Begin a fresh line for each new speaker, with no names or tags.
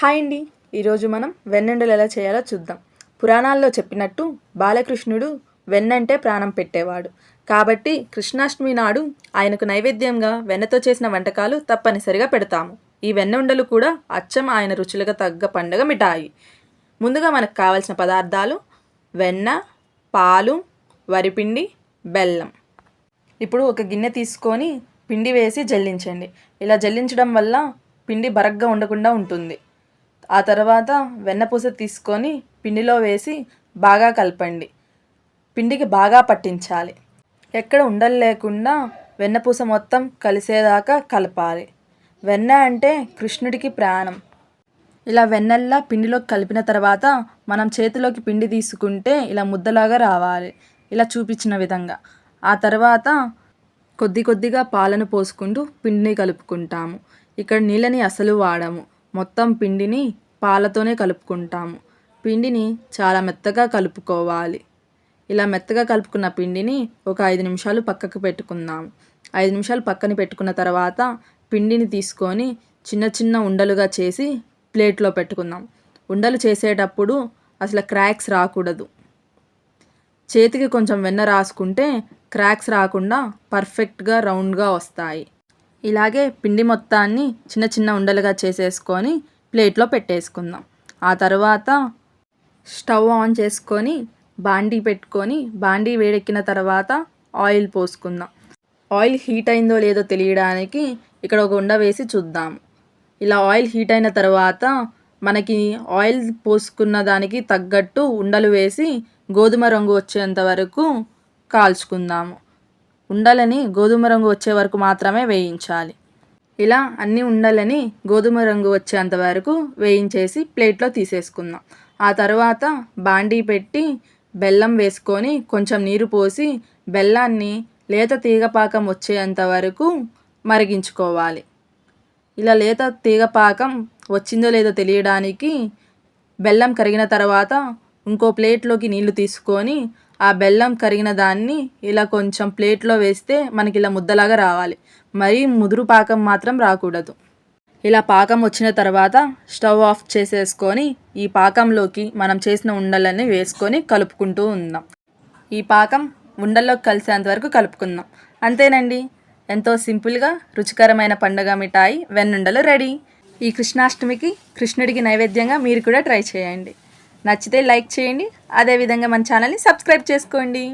Hi అండి. ఈరోజు మనం వెన్నుండలు ఎలా చేయాలో చూద్దాం. పురాణాల్లో చెప్పినట్టు బాలకృష్ణుడు వెన్నంటే ప్రాణం పెట్టేవాడు. కాబట్టి కృష్ణాష్టమి నాడు ఆయనకు నైవేద్యంగా వెన్నతో చేసిన వంటకాలు తప్పనిసరిగా పెడతాము. ఈ వెన్న ఉండలు కూడా అచ్చం ఆయన రుచులకు తగ్గ పండుగ మిఠాయి. ముందుగా మనకు కావలసిన పదార్థాలు వెన్న పాలు వరిపిండి బెల్లం. ఇప్పుడు ఒక గిన్నె తీసుకొని పిండి వేసి జల్లించండి. ఇలా జల్లించడం వల్ల పిండి బరగ్గా ఉండకుండా ఉంటుంది. ఆ తర్వాత వెన్నపూస తీసుకొని పిండిలో వేసి బాగా కలపండి. పిండికి బాగా పట్టించాలి. ఎక్కడ ఉండలు లేకుండా వెన్నపూస మొత్తం కలిసేదాకా కలపాలి. వెన్న అంటే కృష్ణుడికి ప్రాణం. ఇలా వెన్నెల్లా పిండిలోకి కలిపిన తర్వాత మనం చేతిలోకి పిండి తీసుకుంటే ఇలా ముద్దలాగా రావాలి. ఇలా చూపించిన విధంగా. ఆ తర్వాత కొద్ది కొద్దిగా పాలను పోసుకుంటూ పిండిని కలుపుకుంటాము. ఇక్కడ నీళ్ళని అసలు వాడము. మొత్తం పిండిని పాలతోనే కలుపుకుంటాము. పిండిని చాలా మెత్తగా కలుపుకోవాలి. ఇలా మెత్తగా కలుపుకున్న పిండిని ఒక ఐదు నిమిషాలు పక్కకు పెట్టుకుందాం. ఐదు నిమిషాలు పక్కన పెట్టుకున్న తర్వాత పిండిని తీసుకొని చిన్న చిన్న ఉండలుగా చేసి ప్లేట్లో పెట్టుకుందాం. ఉండలు చేసేటప్పుడు అసలు క్రాక్స్ రాకూడదు. చేతికి కొంచెం వెన్న రాసుకుంటే క్రాక్స్ రాకుండా పర్ఫెక్ట్గా రౌండ్గా వస్తాయి. ఇలాగే పిండి మొత్తాన్ని చిన్న చిన్న ఉండలుగా చేసేసుకొని ప్లేట్లో పెట్టేసుకుందాం. ఆ తర్వాత స్టవ్ ఆన్ చేసుకొని బాండీ పెట్టుకొని బాండీ వేడెక్కిన తర్వాత ఆయిల్ పోసుకుందాం. ఆయిల్ హీట్ అయిందో లేదో తెలియడానికి ఇక్కడ ఒక ఉండ వేసి చూద్దాం. ఇలా ఆయిల్ హీట్ అయిన తర్వాత మనకి ఆయిల్ పోసుకున్న దానికి తగ్గట్టు ఉండలు వేసి గోధుమ రంగు వచ్చేంత వరకు కాల్చుకుందాము. ఉండలని గోధుమ రంగు వచ్చే వరకు మాత్రమే వేయించాలి. ఇలా అన్ని ఉండలని గోధుమ రంగు వచ్చేంత వరకు వేయించేసి ప్లేట్లో తీసేసుకుందాం. ఆ తర్వాత బాండీ పెట్టి బెల్లం వేసుకొని కొంచెం నీరు పోసి బెల్లాన్ని లేత తీగపాకం వచ్చేంత వరకు మరిగించుకోవాలి. ఇలా లేత తీగపాకం వచ్చిందో లేదో తెలియడానికి బెల్లం కరిగిన తర్వాత ఇంకో ప్లేట్లోకి నీళ్ళు తీసుకొని ఆ బెల్లం కరిగిన దాన్ని ఇలా కొంచెం ప్లేట్లో వేస్తే మనకి ఇలా ముద్దలాగా రావాలి. మరీ ముదురు పాకం మాత్రం రాకూడదు. ఇలా పాకం వచ్చిన తర్వాత స్టవ్ ఆఫ్ చేసేసుకొని ఈ పాకంలోకి మనం చేసిన ఉండలన్నీ వేసుకొని కలుపుకుంటూ ఉందాం. ఈ పాకం ఉండల్లోకి కలిసేంత వరకు కలుపుకుందాం. అంతేనండి. ఎంతో సింపుల్గా రుచికరమైన పండుగ మిఠాయి వెన్నుండలు రెడీ. ఈ కృష్ణాష్టమికి కృష్ణుడికి నైవేద్యంగా మీరు కూడా ట్రై చేయండి. నచ్చితే లైక్ చేయండి. అదేవిధంగా మన ఛానల్ని సబ్స్క్రైబ్ చేసుకోండి.